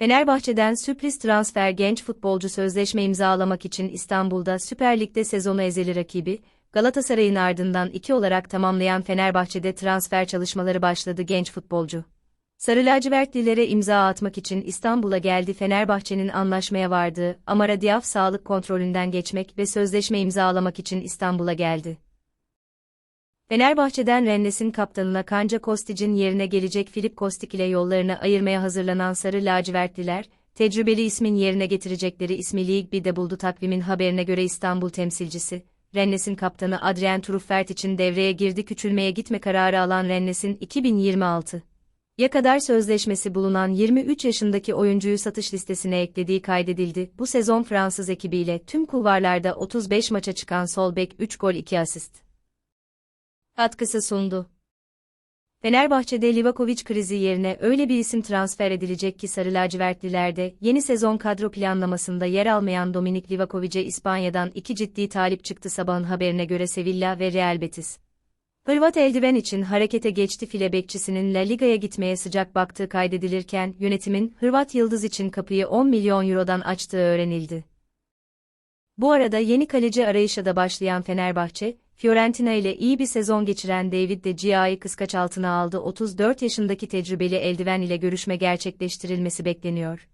Fenerbahçe'den sürpriz transfer genç futbolcu sözleşme imzalamak için İstanbul'da Süper Lig'de sezonu ezeli rakibi, Galatasaray'ın ardından iki olarak tamamlayan Fenerbahçe'de transfer çalışmaları başladı genç futbolcu. Sarı lacivertlilere imza atmak için İstanbul'a geldi Fenerbahçe'nin anlaşmaya vardığı Amara Diaf sağlık kontrolünden geçmek ve sözleşme imzalamak için İstanbul'a geldi. Fenerbahçe'den Rennes'in kaptanına Kanca Kostic'in yerine gelecek Filip Kostic ile yollarını ayırmaya hazırlanan Sarı lacivertliler, tecrübeli ismin yerine getirecekleri ismi League B'de buldu takvimin haberine göre İstanbul temsilcisi, Rennes'in kaptanı Adrien Truffert için devreye girdi küçülmeye gitme kararı alan Rennes'in 2026 ya kadar sözleşmesi bulunan 23 yaşındaki oyuncuyu satış listesine eklediği kaydedildi. Bu sezon Fransız ekibiyle tüm kulvarlarda 35 maça çıkan sol bek 3 gol 2 asist katkısı sundu. Fenerbahçe'de Livakovic krizi yerine öyle bir isim transfer edilecek ki Sarı Lacivertlilerde yeni sezon kadro planlamasında yer almayan Dominik Livakovic'e İspanya'dan iki ciddi talip çıktı sabahın haberine göre Sevilla ve Real Betis. Hırvat eldiven için harekete geçti file bekçisinin La Liga'ya gitmeye sıcak baktığı kaydedilirken yönetimin Hırvat Yıldız için kapıyı 10 milyon eurodan açtığı öğrenildi. Bu arada yeni kaleci arayışa da başlayan Fenerbahçe, Fiorentina ile iyi bir sezon geçiren David de Gia'yı kıskaç altına aldı 34 yaşındaki tecrübeli eldiven ile görüşme gerçekleştirilmesi bekleniyor.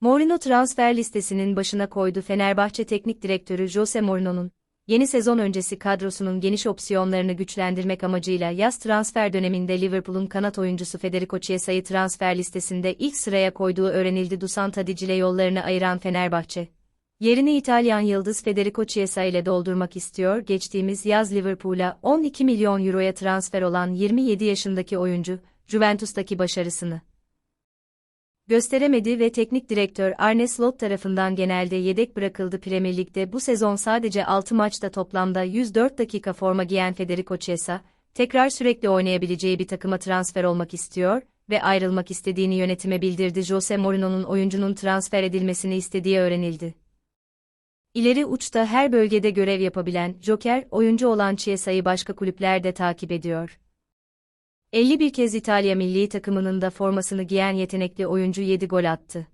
Mourinho transfer listesinin başına koydu Fenerbahçe Teknik Direktörü Jose Mourinho'nun, yeni sezon öncesi kadrosunun geniş opsiyonlarını güçlendirmek amacıyla yaz transfer döneminde Liverpool'un kanat oyuncusu Federico Chiesa'yı transfer listesinde ilk sıraya koyduğu öğrenildi Dusan Tadic ile yollarını ayıran Fenerbahçe. Yerini İtalyan yıldız Federico Chiesa ile doldurmak istiyor. Geçtiğimiz yaz Liverpool'a 12 milyon euroya transfer olan 27 yaşındaki oyuncu, Juventus'taki başarısını gösteremedi ve teknik direktör Arne Slot tarafından genelde yedek bırakıldı Premier Lig'de bu sezon sadece 6 maçta toplamda 104 dakika forma giyen Federico Chiesa, tekrar sürekli oynayabileceği bir takıma transfer olmak istiyor ve ayrılmak istediğini yönetime bildirdi Jose Mourinho'nun oyuncunun transfer edilmesini istediği öğrenildi. İleri uçta her bölgede görev yapabilen, Joker, oyuncu olan Chiesa'yı başka kulüpler de takip ediyor. 51 kez İtalya milli takımının da formasını giyen yetenekli oyuncu 7 gol attı.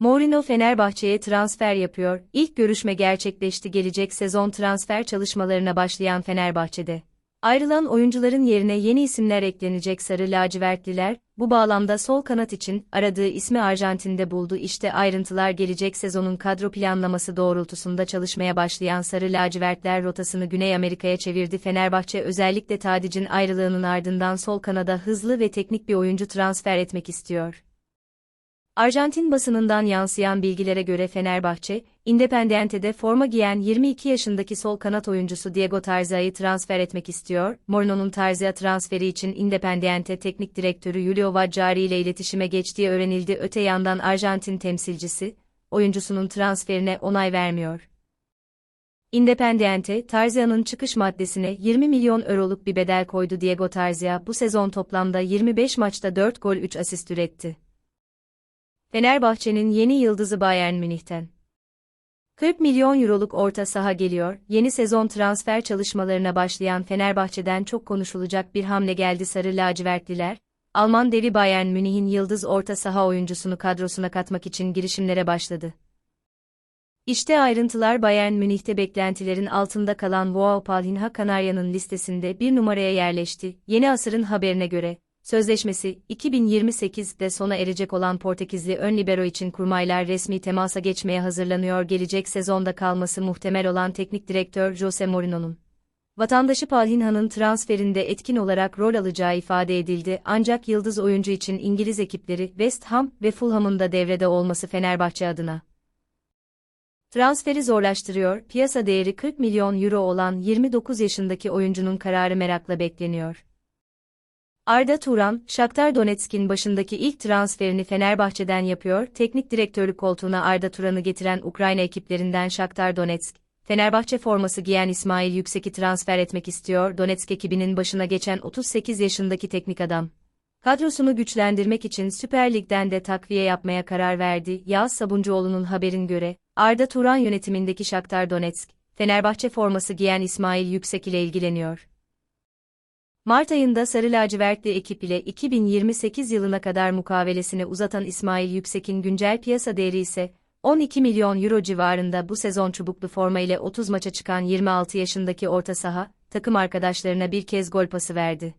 Mourinho Fenerbahçe'ye transfer yapıyor, ilk görüşme gerçekleşti gelecek sezon transfer çalışmalarına başlayan Fenerbahçe'de. Ayrılan oyuncuların yerine yeni isimler eklenecek Sarı Lacivertliler, bu bağlamda sol kanat için aradığı ismi Arjantin'de buldu. İşte ayrıntılar gelecek sezonun kadro planlaması doğrultusunda çalışmaya başlayan Sarı Lacivertler rotasını Güney Amerika'ya çevirdi. Fenerbahçe özellikle Tadic'in ayrılığının ardından sol kanada hızlı ve teknik bir oyuncu transfer etmek istiyor. Arjantin basınından yansıyan bilgilere göre Fenerbahçe, Independiente'de forma giyen 22 yaşındaki sol kanat oyuncusu Diego Tarzia'yı transfer etmek istiyor. Moreno'nun Tarzia transferi için Independiente teknik direktörü Julio Vajari ile iletişime geçtiği öğrenildi. Öte yandan Arjantin temsilcisi, oyuncusunun transferine onay vermiyor. Independiente, Tarzia'nın çıkış maddesine 20 milyon euroluk bir bedel koydu Diego Tarzia bu sezon toplamda 25 maçta 4 gol 3 asist üretti. Fenerbahçe'nin yeni yıldızı Bayern Münih'ten. 40 milyon euroluk orta saha geliyor, yeni sezon transfer çalışmalarına başlayan Fenerbahçe'den çok konuşulacak bir hamle geldi Sarı Lacivertliler, Alman devi Bayern Münih'in yıldız orta saha oyuncusunu kadrosuna katmak için girişimlere başladı. İşte ayrıntılar Bayern Münih'te beklentilerin altında kalan Joao Palhinha Kanarya'nın listesinde bir numaraya yerleşti. Yeni asırın haberine göre, Sözleşmesi, 2028'de sona erecek olan Portekizli ön libero için kurmaylar resmi temasa geçmeye hazırlanıyor gelecek sezonda kalması muhtemel olan teknik direktör Jose Mourinho'nun. Vatandaşı Palhinha'nın transferinde etkin olarak rol alacağı ifade edildi ancak yıldız oyuncu için İngiliz ekipleri West Ham ve Fulham'ın da devrede olması Fenerbahçe adına. Transferi zorlaştırıyor, piyasa değeri 40 milyon euro olan 29 yaşındaki oyuncunun kararı merakla bekleniyor. Arda Turan, Shakhtar Donetsk'in başındaki ilk transferini Fenerbahçe'den yapıyor. Teknik direktörlük koltuğuna Arda Turan'ı getiren Ukrayna ekiplerinden Shakhtar Donetsk, Fenerbahçe forması giyen İsmail Yüksek'i transfer etmek istiyor. Donetsk ekibinin başına geçen 38 yaşındaki teknik adam. Kadrosunu güçlendirmek için Süper Lig'den de takviye yapmaya karar verdi. Yağız Sabuncuoğlu'nun haberin göre, Arda Turan yönetimindeki Shakhtar Donetsk, Fenerbahçe forması giyen İsmail Yüksek ile ilgileniyor. Mart ayında Sarı Lacivertli ekip ile 2028 yılına kadar mukavelesini uzatan İsmail Yüksek'in güncel piyasa değeri ise 12 milyon euro civarında bu sezon çubuklu forma ile 30 maça çıkan 26 yaşındaki orta saha, takım arkadaşlarına bir kez gol pası verdi.